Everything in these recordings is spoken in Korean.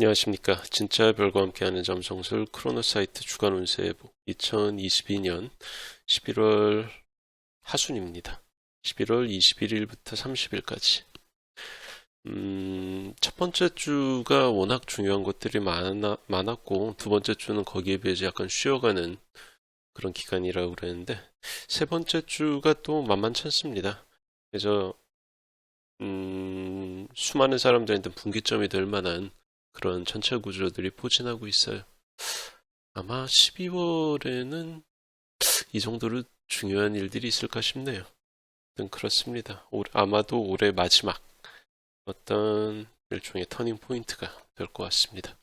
안녕하십니까. 진짜 별과 함께하는 점성술 크로노사이트 주간 운세 예보 2022년 11월 하순입니다. 11월 21일부터 30일까지. 음, 첫 번째 주가 워낙 중요한 것들이 많아, 많았고, 두 번째 주는 거기에 비해서 약간 쉬어가는 그런 기간이라고 그랬는데, 세 번째 주가 또 만만치 않습니다. 그래서, 음, 수많은 사람들한테 분기점이 될 만한 그런 전체 구조들이 포진하고 있어요. 아마 12월에는 이 정도로 중요한 일들이 있을까 싶네요. 그렇습니다. 올- 아마도 올해 마지막 어떤 일종의 터닝 포인트가 될 것 같습니다.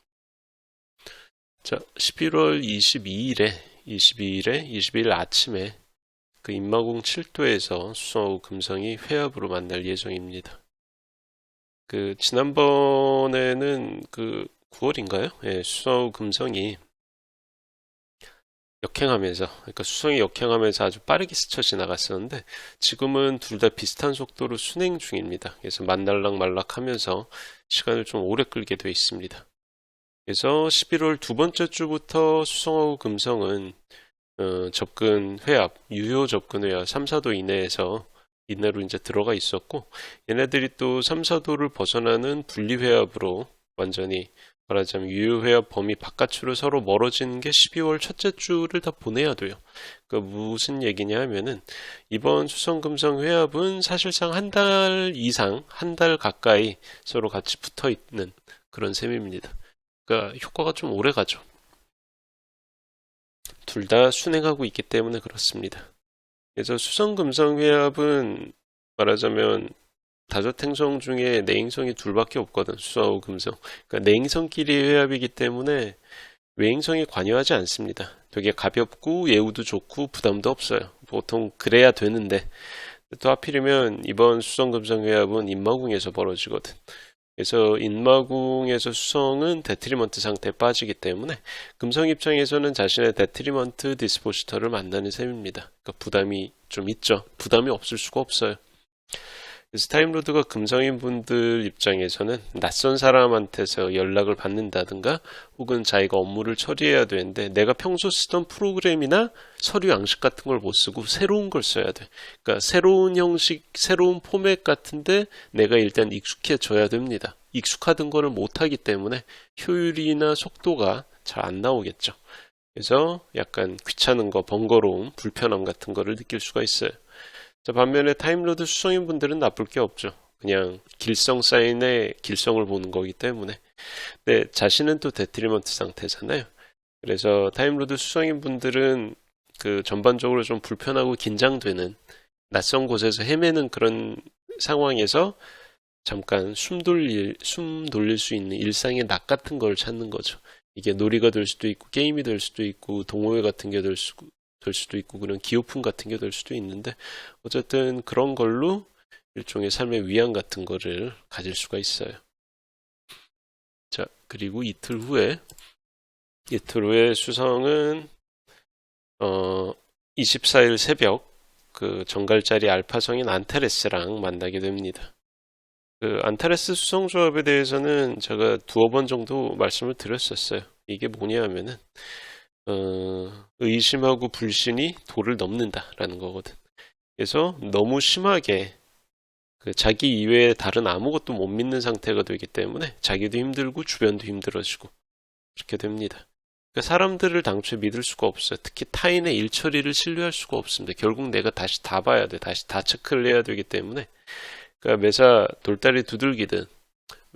자, 11월 22일에 22일에 22일 아침에 그 인마공 7도에서 수성하고 금성이 회합으로 만날 예정입니다. 그 지난번에는 그 9월인가요? 예, 수성하고 금성이 역행하면서 그러니까 수성이 역행하면서 아주 빠르게 스쳐 지나갔었는데 지금은 둘 다 비슷한 속도로 순행 중입니다. 그래서 만날락 말락하면서 시간을 좀 오래 끌게 돼 있습니다. 그래서 11월 두 번째 주부터 수성하고 금성은 어, 접근 회합, 유효 접근 회합 3, 4도 이내에서 이내로 이제 들어가 있었고 얘네들이 또 3, 4도를 벗어나는 분리 회합으로 완전히 말하자면 유효 회합 범위 바깥으로 서로 멀어지는 게 12월 첫째 주를 다 보내야 돼요. 그 무슨 얘기냐 하면은 이번 수성금성 회합은 사실상 한 달 이상, 한 달 가까이 서로 같이 붙어 있는 그런 셈입니다. 그러니까 효과가 좀 오래 가죠. 둘 다 순행하고 있기 때문에 그렇습니다. 그래서 수성금성 회합은 말하자면 다저행성 중에 내행성이 둘밖에 없거든. 수성하고 금성. 그러니까 내행성끼리 회합이기 때문에 외행성이 관여하지 않습니다. 되게 가볍고 예우도 좋고 부담도 없어요. 보통 그래야 되는데 또 하필이면 이번 수성금성 회합은 인마궁에서 벌어지거든. 그래서 인마궁에서 수성은 데트리먼트 상태에 빠지기 때문에 금성 입장에서는 자신의 데트리먼트 디스포시터를 만나는 셈입니다. 그러니까 부담이 좀 있죠. 부담이 없을 수가 없어요. 그래서 타임로드가 금성인 분들 입장에서는 낯선 사람한테서 연락을 받는다든가 혹은 자기가 업무를 처리해야 되는데 내가 평소 쓰던 프로그램이나 서류 양식 같은 걸 못 쓰고 새로운 걸 써야 돼. 그러니까 새로운 형식, 새로운 포맷 같은데 내가 일단 익숙해져야 됩니다. 익숙하던 거를 못 하기 때문에 효율이나 속도가 잘 안 나오겠죠. 그래서 약간 귀찮은 거, 번거로움, 불편함 같은 거를 느낄 수가 있어요. 자, 반면에 타임로드 수성인 분들은 나쁠 게 없죠. 그냥 길성 사인의 길성을 보는 거기 때문에. 네, 자신은 또 데트리먼트 상태잖아요. 그래서 타임로드 수성인 분들은 그 전반적으로 좀 불편하고 긴장되는 낯선 곳에서 헤매는 그런 상황에서 잠깐 숨 돌릴, 숨 돌릴 수 있는 일상의 낙 같은 걸 찾는 거죠. 이게 놀이가 될 수도 있고, 게임이 될 수도 있고, 동호회 같은 게 될 될 수도 있고 그런 기호품 같은 게 될 수도 있는데 어쨌든 그런 걸로 일종의 삶의 위안 같은 거를 가질 수가 있어요. 자, 그리고 이틀 후에 이틀 후에 수성은 어 24일 새벽 그 정갈자리 알파성인 안타레스랑 만나게 됩니다. 그 안타레스 수성 조합에 대해서는 제가 두어 번 정도 말씀을 드렸었어요. 이게 뭐냐 하면은 어, 의심하고 불신이 도를 넘는다라는 거거든. 그래서 너무 심하게 그 자기 이외에 다른 아무것도 못 믿는 상태가 되기 때문에 자기도 힘들고 주변도 힘들어지고 그렇게 됩니다. 그러니까 사람들을 당초에 믿을 수가 없어요. 특히 타인의 일처리를 신뢰할 수가 없습니다. 결국 내가 다시 다 봐야 돼. 다시 다 체크를 해야 되기 때문에 그러니까 매사 돌다리 두들기든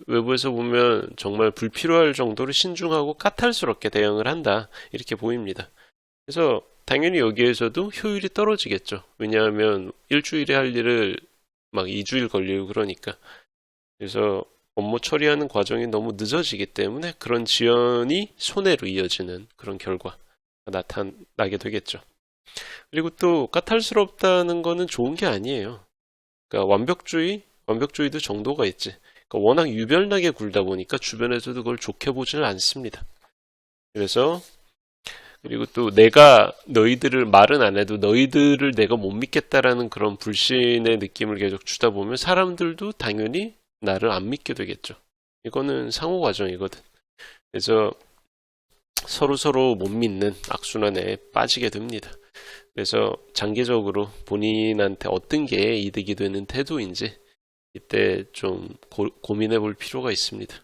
외부에서 보면 정말 불필요할 정도로 신중하고 까탈스럽게 대응을 한다. 이렇게 보입니다. 그래서 당연히 여기에서도 효율이 떨어지겠죠. 왜냐하면 일주일에 할 일을 막 2주일 걸리고 그러니까. 그래서 업무 처리하는 과정이 너무 늦어지기 때문에 그런 지연이 손해로 이어지는 그런 결과가 나타나게 되겠죠. 그리고 또 까탈스럽다는 거는 좋은 게 아니에요. 그러니까 완벽주의, 완벽주의도 정도가 있지. 그러니까 워낙 유별나게 굴다 보니까 주변에서도 그걸 좋게 보지는 않습니다. 그래서 그리고 또 내가 너희들을 말은 안 해도 너희들을 내가 못 믿겠다라는 그런 불신의 느낌을 계속 주다 보면 사람들도 당연히 나를 안 믿게 되겠죠. 이거는 상호 과정이거든. 그래서 서로 서로 못 믿는 악순환에 빠지게 됩니다. 그래서 장기적으로 본인한테 어떤 게 이득이 되는 태도인지 이때 좀 고, 고민해 볼 필요가 있습니다.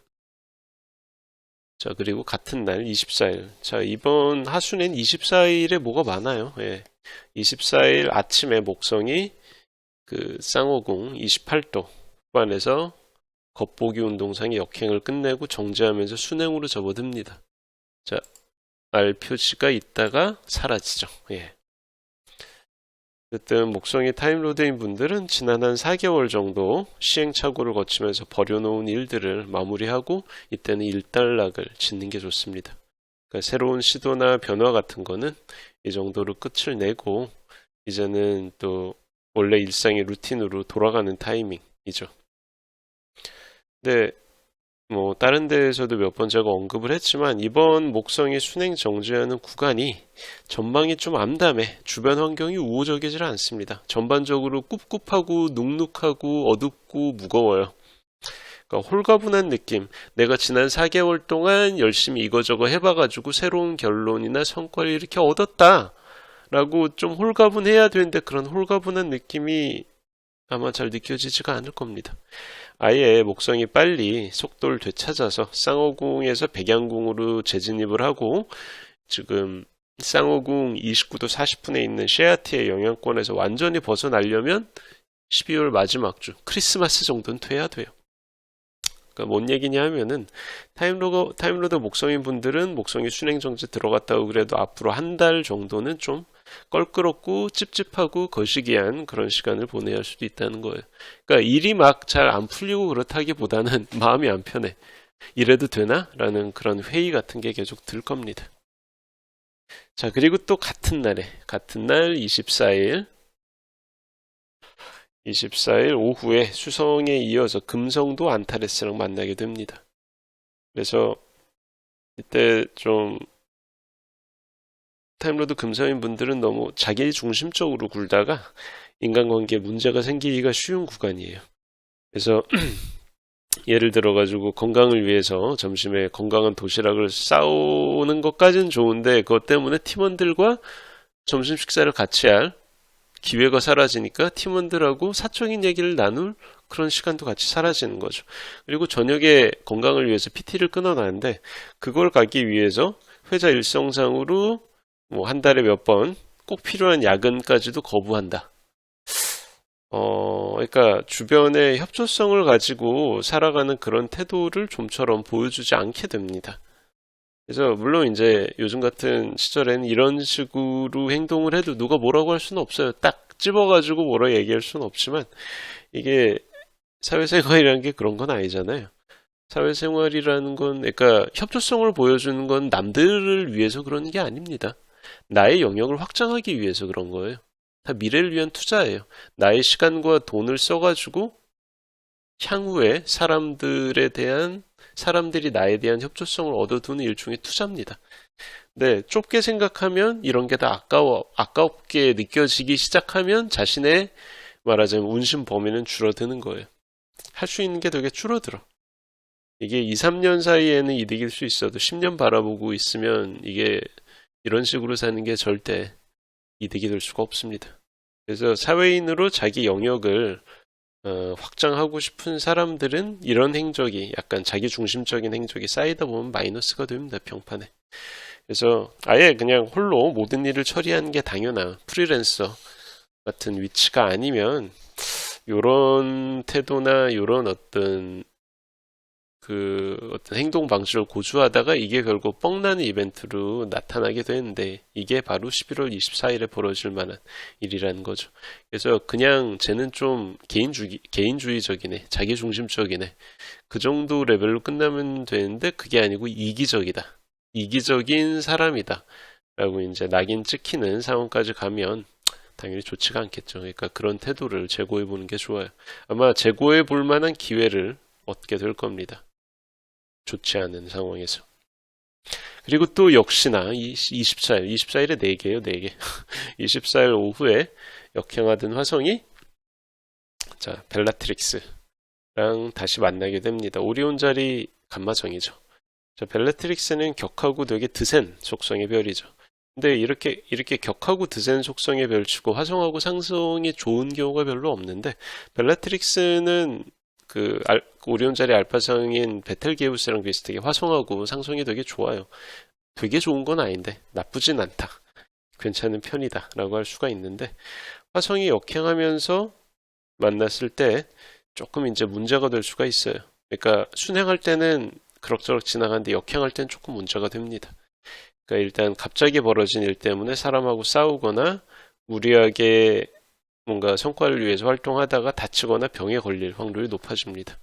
자, 그리고 같은 날 24일. 자, 이번 하순엔 24일에 뭐가 많아요. 예. 24일 아침에 목성이 그 쌍호궁 28도 후반에서 겉보기 운동상의 역행을 끝내고 정지하면서 순행으로 접어듭니다. 자, 알 표시가 있다가 사라지죠. 예. 어쨌든 목성이 타임로드인 분들은 지난 한 4개월 정도 시행착오를 거치면서 버려놓은 일들을 마무리하고 이때는 일단락을 짓는 게 좋습니다. 그러니까 새로운 시도나 변화 같은 거는 이 정도로 끝을 내고 이제는 또 원래 일상의 루틴으로 돌아가는 타이밍이죠. 근데 뭐 다른 데에서도 몇 번 제가 언급을 했지만 이번 목성이 순행 정지하는 구간이 전망이 좀 암담해 주변 환경이 우호적이질 않습니다. 전반적으로 꿉꿉하고 눅눅하고 어둡고 무거워요. 그러니까 홀가분한 느낌. 내가 지난 4개월 동안 열심히 이거저거 해봐가지고 새로운 결론이나 성과를 이렇게 얻었다. 라고 좀 홀가분해야 되는데 그런 홀가분한 느낌이 아마 잘 느껴지지가 않을 겁니다. 아예 목성이 빨리 속도를 되찾아서 쌍호궁에서 백양궁으로 재진입을 하고 지금 쌍호궁 29도 40분에 있는 셰아티의 영향권에서 완전히 벗어나려면 12월 마지막 주 크리스마스 정도는 돼야 돼요. 그러니까 뭔 얘기냐 하면은 타임로더 타임로더 목성인 분들은 목성이 순행 정지 들어갔다고 그래도 앞으로 한 달 정도는 좀 껄끄럽고 찝찝하고 거시기한 그런 시간을 보내야 할 수도 있다는 거예요. 그러니까 일이 막 잘 안 풀리고 그렇다기보다는 마음이 안 편해. 이래도 되나? 라는 그런 회의 같은 게 계속 들 겁니다. 자, 그리고 또 같은 날에, 같은 날 24일, 24일 오후에 수성에 이어서 금성도 안타레스랑 만나게 됩니다. 그래서 이때 좀 타임로드 금성인 분들은 너무 자기 중심적으로 굴다가 인간관계에 문제가 생기기가 쉬운 구간이에요. 그래서 예를 들어가지고 건강을 위해서 점심에 건강한 도시락을 싸우는 것까지는 좋은데 그것 때문에 팀원들과 점심 식사를 같이 할 기회가 사라지니까 팀원들하고 사적인 얘기를 나눌 그런 시간도 같이 사라지는 거죠. 그리고 저녁에 건강을 위해서 PT를 끊어놨는데 그걸 가기 위해서 회사 일정상으로 뭐 한 달에 몇 번 꼭 필요한 야근까지도 거부한다. 어, 그러니까 주변의 협조성을 가지고 살아가는 그런 태도를 좀처럼 보여주지 않게 됩니다. 그래서 물론 이제 요즘 같은 시절에는 이런 식으로 행동을 해도 누가 뭐라고 할 수는 없어요. 딱 집어가지고 뭐라 얘기할 수는 없지만 이게 사회생활이라는 게 그런 건 아니잖아요. 사회생활이라는 건 그러니까 협조성을 보여주는 건 남들을 위해서 그러는 게 아닙니다. 나의 영역을 확장하기 위해서 그런 거예요. 다 미래를 위한 투자예요. 나의 시간과 돈을 써가지고 향후에 사람들에 대한 사람들이 나에 대한 협조성을 얻어두는 일종의 투자입니다. 네, 좁게 생각하면 이런 게 다 아까워, 아깝게 느껴지기 시작하면 자신의 말하자면 운신 범위는 줄어드는 거예요. 할 수 있는 게 되게 줄어들어. 이게 2, 3년 사이에는 이득일 수 있어도 10년 바라보고 있으면 이게 이런 식으로 사는 게 절대 이득이 될 수가 없습니다. 그래서 사회인으로 자기 영역을 어, 확장하고 싶은 사람들은 이런 행적이 약간 자기 중심적인 행적이 쌓이다 보면 마이너스가 됩니다. 평판에. 그래서 아예 그냥 홀로 모든 일을 처리하는 게 당연한 프리랜서 같은 위치가 아니면 요런 태도나 요런 어떤 그 어떤 행동 방식을 고수하다가 이게 결국 뻥나는 이벤트로 나타나게 되는데 이게 바로 11월 24일에 벌어질 만한 일이라는 거죠. 그래서 그냥 쟤는 좀 개인주의, 개인주의적이네, 자기중심적이네. 그 정도 레벨로 끝나면 되는데 그게 아니고 이기적이다. 이기적인 사람이다. 라고 이제 낙인 찍히는 상황까지 가면 당연히 좋지가 않겠죠. 그러니까 그런 태도를 제고해 보는 게 좋아요. 아마 제고해 볼 만한 기회를 얻게 될 겁니다. 좋지 않은 상황에서. 그리고 또 역시나 24일, 24일에 4개요, 4개. 24일 오후에 역행하던 화성이 자, 벨라트릭스랑 다시 만나게 됩니다. 오리온 자리 감마정이죠. 자, 벨레트릭스는 격하고 되게 드센 속성의 별이죠. 근데 이렇게 이렇게 격하고 드센 속성의 별치고 화성하고 상성이 좋은 경우가 별로 없는데 벨레트릭스는 그 알- 오리온 자리 알파성인 베텔게우스랑 비슷하게 화성하고 상성이 되게 좋아요. 되게 좋은 건 아닌데 나쁘진 않다. 괜찮은 편이다라고 할 수가 있는데 화성이 역행하면서 만났을 때 조금 이제 문제가 될 수가 있어요. 그러니까 순행할 때는 그럭저럭 지나가는데 역행할 때는 조금 문제가 됩니다. 그러니까 일단 갑자기 벌어진 일 때문에 사람하고 싸우거나 무리하게 뭔가 성과를 위해서 활동하다가 다치거나 병에 걸릴 확률이 높아집니다.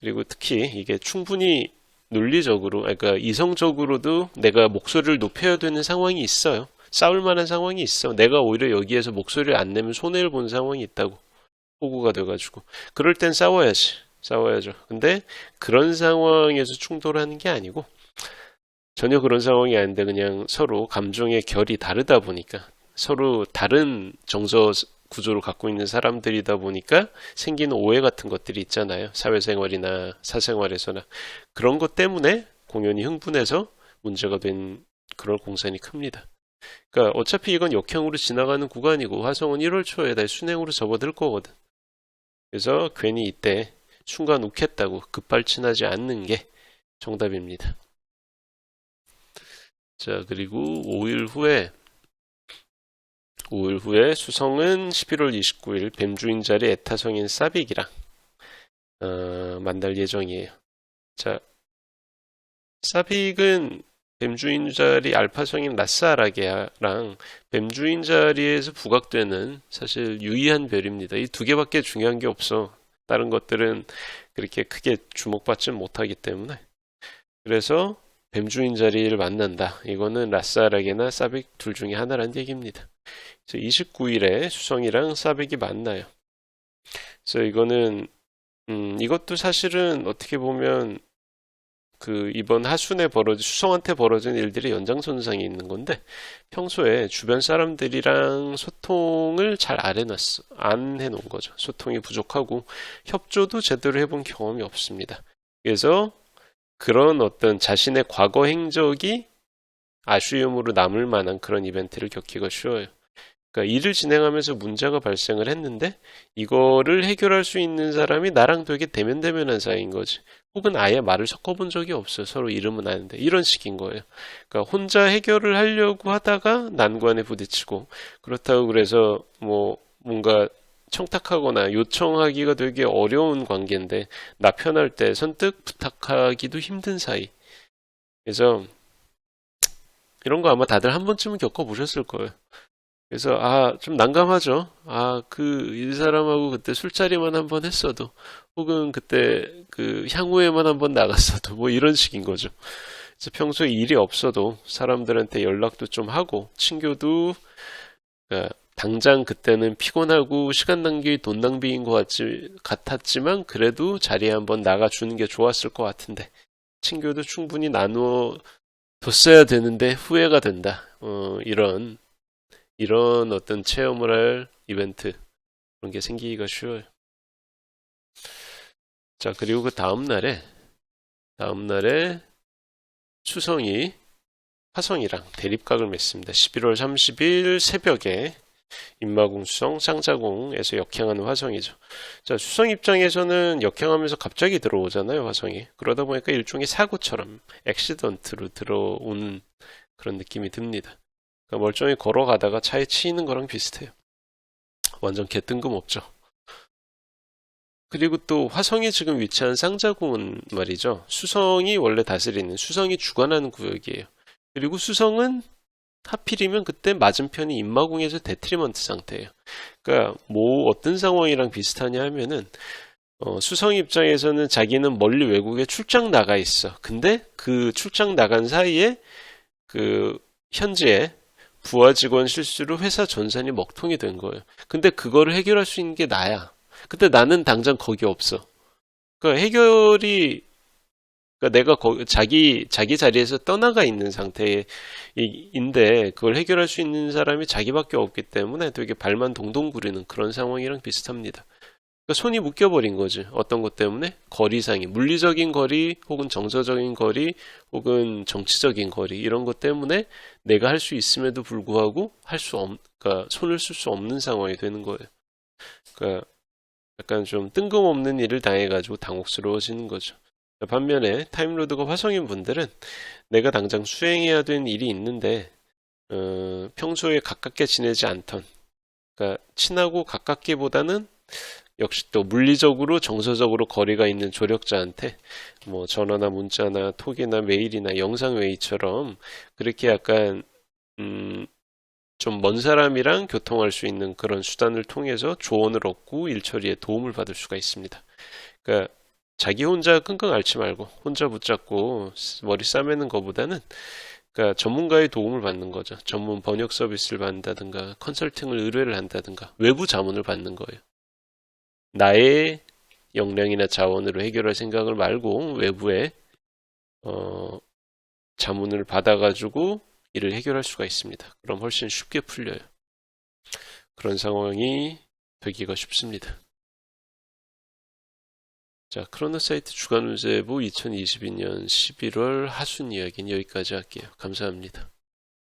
그리고 특히 이게 충분히 논리적으로, 그러니까 이성적으로도 내가 목소리를 높여야 되는 상황이 있어요. 싸울 만한 상황이 있어. 내가 오히려 여기에서 목소리를 안 내면 손해를 본 상황이 있다고. 호구가 돼가지고. 그럴 땐 싸워야지. 싸워야죠. 근데 그런 상황에서 충돌하는 게 아니고 전혀 그런 상황이 아닌데 그냥 서로 감정의 결이 다르다 보니까 서로 다른 정서 구조를 갖고 있는 사람들이다 보니까 생기는 오해 같은 것들이 있잖아요. 사회생활이나 사생활에서나 그런 것 때문에 공연이 흥분해서 문제가 된 그런 공산이 큽니다. 그러니까 어차피 이건 역행으로 지나가는 구간이고 화성은 1월 초에 다시 순행으로 접어들 거거든. 그래서 괜히 이때 순간 욱했다고 급발진하지 않는 게 정답입니다. 자, 그리고 5일 후에 5일 후에 수성은 11월 29일 뱀주인 자리 에타성인 사빅이랑 어, 만날 예정이에요. 자, 사빅은 뱀주인 자리 알파성인 라스아라게랑 뱀주인 자리에서 부각되는 사실 유의한 별입니다. 이 두 개밖에 중요한 게 없어. 다른 것들은 그렇게 크게 주목받지 못하기 때문에. 그래서 뱀주인 자리를 만난다. 이거는 라스아라게나 사빅 둘 중에 하나란 얘기입니다. 그래서 29일에 수성이랑 사백이 만나요. 그래서 이거는 음, 이것도 사실은 어떻게 보면 그 이번 하순에 벌어진 수성한테 벌어진 일들이 연장선상에 있는 건데 평소에 주변 사람들이랑 소통을 잘 안 해놨어 안 해놓은 거죠. 소통이 부족하고 협조도 제대로 해본 경험이 없습니다. 그래서 그런 어떤 자신의 과거 행적이 아쉬움으로 남을 만한 그런 이벤트를 겪기가 쉬워요. 그러니까 일을 진행하면서 문제가 발생을 했는데 이거를 해결할 수 있는 사람이 나랑 되게 대면대면한 사이인 거지. 혹은 아예 말을 섞어본 적이 없어요. 서로 이름은 아는데 이런 식인 거예요. 그러니까 혼자 해결을 하려고 하다가 난관에 부딪히고 그렇다고 그래서 뭐 뭔가 청탁하거나 요청하기가 되게 어려운 관계인데 나 편할 때 선뜻 부탁하기도 힘든 사이. 그래서 이런 거 아마 다들 한 번쯤은 겪어보셨을 거예요. 그래서 아 좀 난감하죠. 아 그 이 사람하고 그때 술자리만 한 번 했어도 혹은 그때 그 향후에만 한 번 나갔어도 뭐 이런 식인 거죠. 그래서 평소에 일이 없어도 사람들한테 연락도 좀 하고 친교도 그러니까 당장 그때는 피곤하고 시간 낭비, 돈 낭비인 것 같지, 같았지만 그래도 자리에 한번 나가주는 게 좋았을 것 같은데 친교도 충분히 나누어 뒀어야 되는데 후회가 된다. 어, 이런 이런 어떤 체험을 할 이벤트 그런 게 생기기가 쉬워요. 자, 그리고 그 다음 날에 다음 날에 수성이 화성이랑 대립각을 맺습니다. 11월 30일 새벽에 인마궁 수성 쌍자궁에서 역행하는 화성이죠. 자, 수성 입장에서는 역행하면서 갑자기 들어오잖아요, 화성이. 그러다 보니까 일종의 사고처럼 액시던트로 들어오는 그런 느낌이 듭니다. 그러니까 멀쩡히 걸어가다가 차에 치이는 거랑 비슷해요. 완전 개뜬금 없죠. 그리고 또 화성이 지금 위치한 쌍자궁은 말이죠. 수성이 원래 다스리는 수성이 주관하는 구역이에요. 그리고 수성은 하필이면 그때 맞은편이 인마궁에서 데트리먼트 상태예요. 그러니까 뭐 어떤 상황이랑 비슷하냐 하면은 어, 수성 입장에서는 자기는 멀리 외국에 출장 나가 있어. 근데 그 출장 나간 사이에 그 현지에 부하 직원 실수로 회사 전산이 먹통이 된 거예요. 근데 그거를 해결할 수 있는 게 나야. 근데 나는 당장 거기 없어. 그러니까 해결이 그러니까 내가 거, 자기 자기 자리에서 떠나가 있는 상태인데 그걸 해결할 수 있는 사람이 자기밖에 없기 때문에 되게 발만 동동 구리는 그런 상황이랑 비슷합니다. 그러니까 손이 묶여버린 거지. 어떤 것 때문에? 거리상이. 물리적인 거리, 혹은 정서적인 거리, 혹은 정치적인 거리, 이런 것 때문에 내가 할 수 있음에도 불구하고 할 수 없, 그러니까 손을 쓸 수 없는 상황이 되는 거예요. 그러니까 약간 좀 뜬금없는 일을 당해가지고 당혹스러워지는 거죠. 반면에 타임로드가 화성인 분들은 내가 당장 수행해야 되는 일이 있는데, 어, 평소에 가깝게 지내지 않던, 그러니까 친하고 가깝기보다는 역시 또 물리적으로 정서적으로 거리가 있는 조력자한테 뭐 전화나 문자나 톡이나 메일이나 영상 회의처럼 그렇게 약간 음, 좀 먼 사람이랑 교통할 수 있는 그런 수단을 통해서 조언을 얻고 일 처리에 도움을 받을 수가 있습니다. 그러니까 자기 혼자 끙끙 앓지 말고 혼자 붙잡고 머리 싸매는 것보다는 그러니까 전문가의 도움을 받는 거죠. 전문 번역 서비스를 받는다든가 컨설팅을 의뢰를 한다든가 외부 자문을 받는 거예요. 나의 역량이나 자원으로 해결할 생각을 말고 외부에 어, 자문을 받아가지고 일을 해결할 수가 있습니다. 그럼 훨씬 쉽게 풀려요. 그런 상황이 되기가 쉽습니다. 자, 크로노사이트 주간 운세부 2022년 11월 하순 이야기는 여기까지 할게요. 감사합니다.